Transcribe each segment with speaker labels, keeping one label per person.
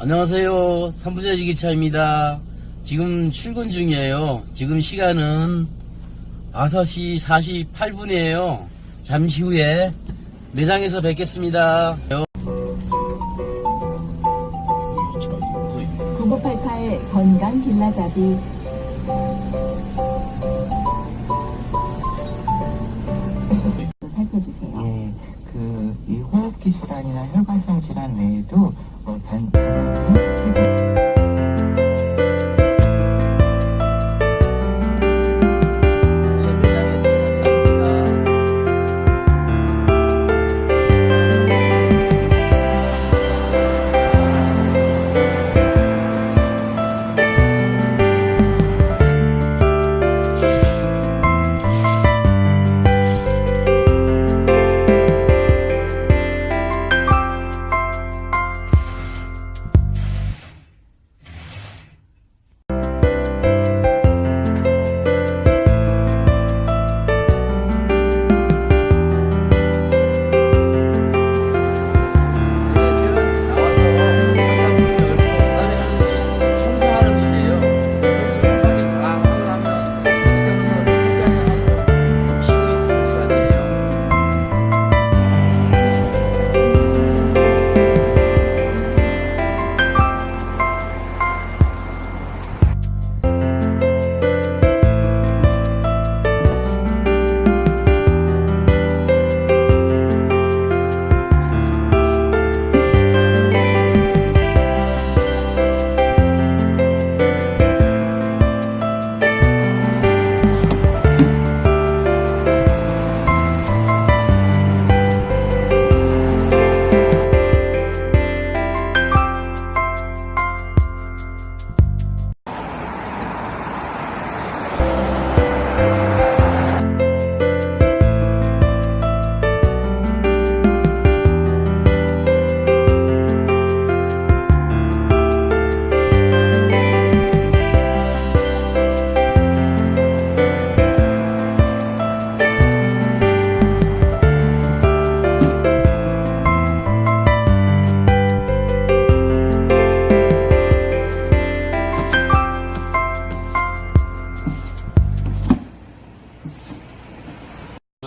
Speaker 1: 안녕하세요. 삼부자 지기차입니다. 지금 출근 중이에요. 지금 시간은 5시 48분이에요. 잠시 후에 매장에서 뵙겠습니다.
Speaker 2: 9988 건강 길라잡이 살펴주세요.
Speaker 3: 예, 그, 이 호흡기 질환이나 혈관성 질환 외에도, 어, 단,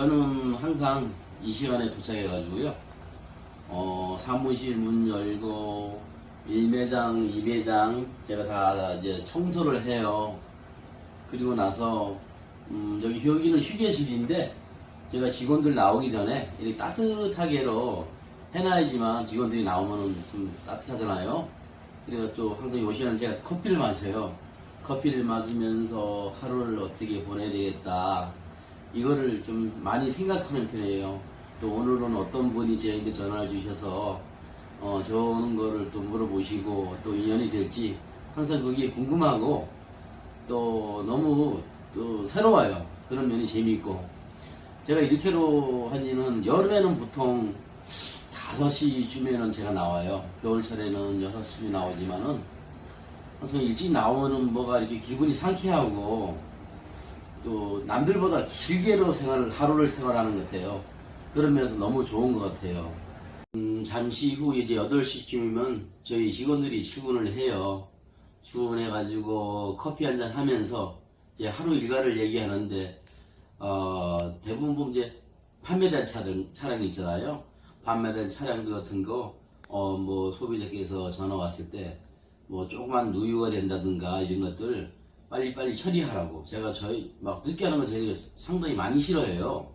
Speaker 1: 저는 항상 이 시간에 도착해가지고요. 어, 사무실 문 열고 1매장, 2매장 제가 다 이제 청소를 해요. 그리고 나서 음, 여기 여기는 휴게실인데 제가 직원들 나오기 전에 이렇게 따뜻하게로 해놔야지만 직원들이 나오면은 좀 따뜻하잖아요. 그래서 또 항상 요 시간에 제가 커피를 마셔요. 커피를 마시면서 하루를 어떻게 보내야 되겠다. 이거를 좀 많이 생각하는 편이에요. 또 오늘은 어떤 분이 저희한테 전화를 주셔서 어, 좋은 거를 또 물어보시고 또 인연이 될지 항상 그게 궁금하고 또 너무 또 새로워요. 그런 면이 재미있고 제가 이렇게로 한 지는 여름에는 보통 5시쯤에는 제가 나와요. 겨울철에는 6시쯤에 나오지만은 항상 일찍 나오면 뭐가 이렇게 기분이 상쾌하고 또 남들보다 길게로 생활을 하루를 생활하는 것 같아요. 그러면서 너무 좋은 것 같아요. 음, 잠시 후 이제 8시쯤이면 저희 직원들이 출근을 해요. 출근해가지고 커피 한 잔 하면서 이제 하루 일과를 얘기하는데, 어, 대부분 이제 판매된 차량, 차량이 있잖아요. 판매된 차량들 같은 거, 어, 뭐 소비자께서 전화 왔을 때, 뭐 조그만 누유가 된다든가 이런 것들 빨리빨리 처리하라고. 제가 저희 막 늦게 하는 건 저희가 상당히 많이 싫어해요.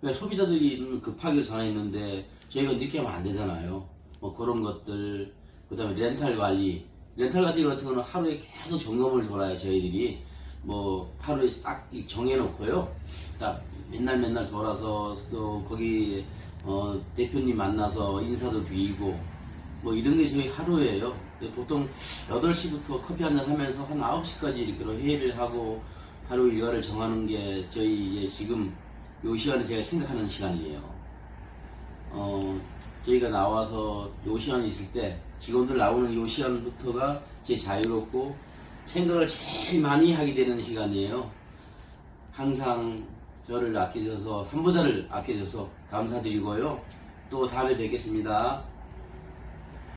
Speaker 1: 왜 소비자들이 급하게 전화했는데 저희가 늦게 하면 안 되잖아요. 뭐 그런 것들, 그 다음에 렌탈 관리. 렌탈 거 같은 거는 하루에 계속 점검을 돌아요, 저희들이. 뭐 하루에 딱 정해놓고요. 딱 맨날 맨날 돌아서 또 거기 어, 대표님 만나서 인사도 드리고 뭐 이런 게 저희 하루예요. 근데 보통 8시부터 커피 한잔 하면서 한 9시까지 이렇게 회의를 하고 하루 일과를 정하는 게 저희 이제 지금 요 시간에 제가 생각하는 시간이에요. 어, 저희가 나와서 요 시간이 있을 때 직원들 나오는 요 시간부터가 제 자유롭고 생각을 제일 많이 하게 되는 시간이에요. 항상 저를 아껴줘서, 삼부자를 아껴줘서 감사드리고요. 또 다음에 뵙겠습니다.